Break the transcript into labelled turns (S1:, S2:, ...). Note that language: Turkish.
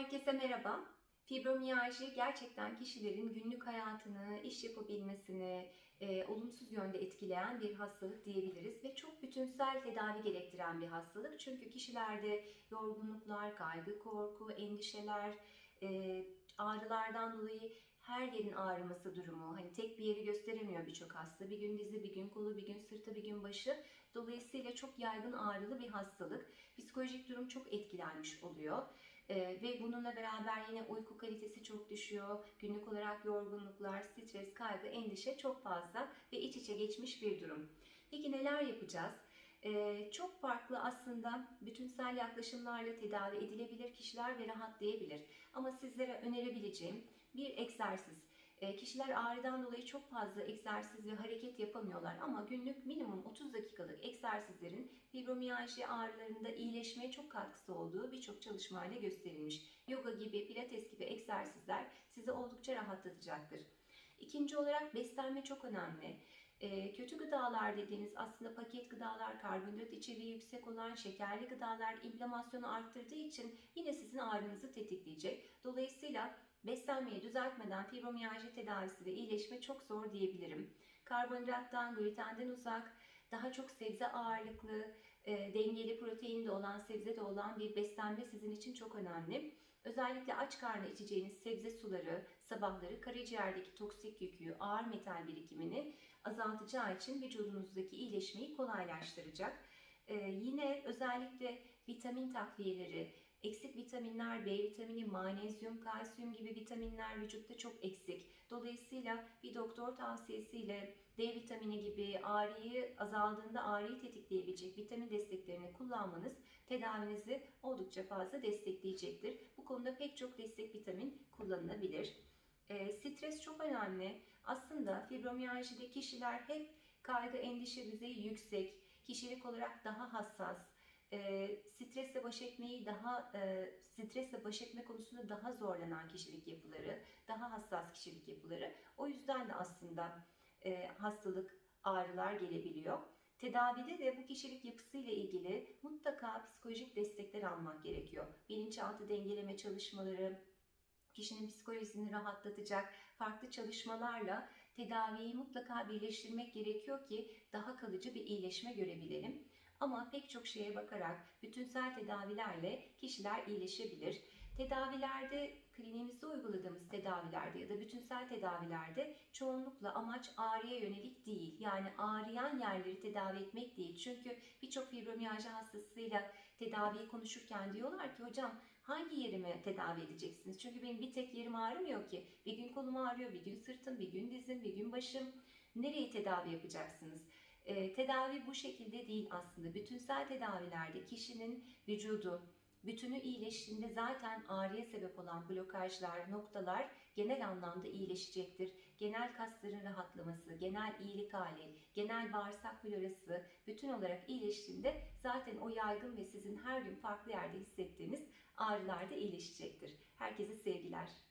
S1: Herkese merhaba. Fibromiyalji gerçekten kişilerin günlük hayatını, iş yapabilmesini e, olumsuz yönde etkileyen bir hastalık diyebiliriz ve çok bütünsel tedavi gerektiren bir hastalık. Çünkü kişilerde yorgunluklar, kaygı, korku, endişeler, e, ağrılardan dolayı her yerin ağrıması durumu, hani tek bir yeri gösteremiyor birçok hasta. Bir gün dizi, bir gün kolu, bir gün sırtı, bir gün başı. Dolayısıyla çok yaygın ağrılı bir hastalık. Psikolojik durum çok etkilenmiş oluyor. Ee, ve bununla beraber yine uyku kalitesi çok düşüyor. Günlük olarak yorgunluklar, stres, kaygı, endişe çok fazla ve iç içe geçmiş bir durum. Peki neler yapacağız? Ee, çok farklı aslında bütünsel yaklaşımlarla tedavi edilebilir kişiler ve rahatlayabilir. Ama sizlere önerebileceğim bir egzersiz. E, kişiler ağrıdan dolayı çok fazla egzersiz ve hareket yapamıyorlar ama günlük minimum 30 dakikalık egzersizlerin fibromiyalji ağrılarında iyileşmeye çok katkısı olduğu birçok çalışmayla gösterilmiş. Yoga gibi, pilates gibi egzersizler sizi oldukça rahatlatacaktır. İkinci olarak beslenme çok önemli. E, kötü gıdalar dediğiniz aslında paket gıdalar, karbonhidrat içeriği yüksek olan şekerli gıdalar inflamasyonu arttırdığı için yine sizin ağrınızı tetikleyecek. Dolayısıyla Beslenmeyi düzeltmeden fibromiyalji tedavisi ve iyileşme çok zor diyebilirim. Karbonhidrattan, glutenden uzak, daha çok sebze ağırlıklı, e, dengeli protein de olan, sebze de olan bir beslenme sizin için çok önemli. Özellikle aç karnı içeceğiniz sebze suları sabahları karaciğerdeki toksik yükü, ağır metal birikimini azaltacağı için vücudunuzdaki iyileşmeyi kolaylaştıracak. E, yine özellikle vitamin takviyeleri, Eksik vitaminler, B vitamini, magnezyum, kalsiyum gibi vitaminler vücutta çok eksik. Dolayısıyla bir doktor tavsiyesiyle D vitamini gibi ağrıyı azaldığında ağrıyı tetikleyebilecek vitamin desteklerini kullanmanız tedavinizi oldukça fazla destekleyecektir. Bu konuda pek çok destek vitamin kullanılabilir. E, stres çok önemli. Aslında fibromiyajide kişiler hep kaygı, endişe düzeyi yüksek, kişilik olarak daha hassas, e, stresle baş etmeyi daha e, stresle baş etme konusunda daha zorlanan kişilik yapıları, daha hassas kişilik yapıları. O yüzden de aslında e, hastalık, ağrılar gelebiliyor. Tedavide de bu kişilik yapısıyla ilgili mutlaka psikolojik destekler almak gerekiyor. Bilinçaltı dengeleme çalışmaları, kişinin psikolojisini rahatlatacak farklı çalışmalarla tedaviyi mutlaka birleştirmek gerekiyor ki daha kalıcı bir iyileşme görebilelim. Ama pek çok şeye bakarak bütünsel tedavilerle kişiler iyileşebilir. Tedavilerde, kliniğimizde uyguladığımız tedavilerde ya da bütünsel tedavilerde çoğunlukla amaç ağrıya yönelik değil. Yani ağrıyan yerleri tedavi etmek değil. Çünkü birçok fibromiyalji hastasıyla tedaviyi konuşurken diyorlar ki hocam hangi yerimi tedavi edeceksiniz? Çünkü benim bir tek yerim ağrımıyor ki. Bir gün kolum ağrıyor, bir gün sırtım, bir gün dizim, bir gün başım. Nereyi tedavi yapacaksınız? E, tedavi bu şekilde değil aslında. Bütünsel tedavilerde kişinin vücudu, bütünü iyileştiğinde zaten ağrıya sebep olan blokajlar, noktalar genel anlamda iyileşecektir. Genel kasların rahatlaması, genel iyilik hali, genel bağırsak florası bütün olarak iyileştiğinde zaten o yaygın ve sizin her gün farklı yerde hissettiğiniz ağrılar da iyileşecektir. Herkese sevgiler.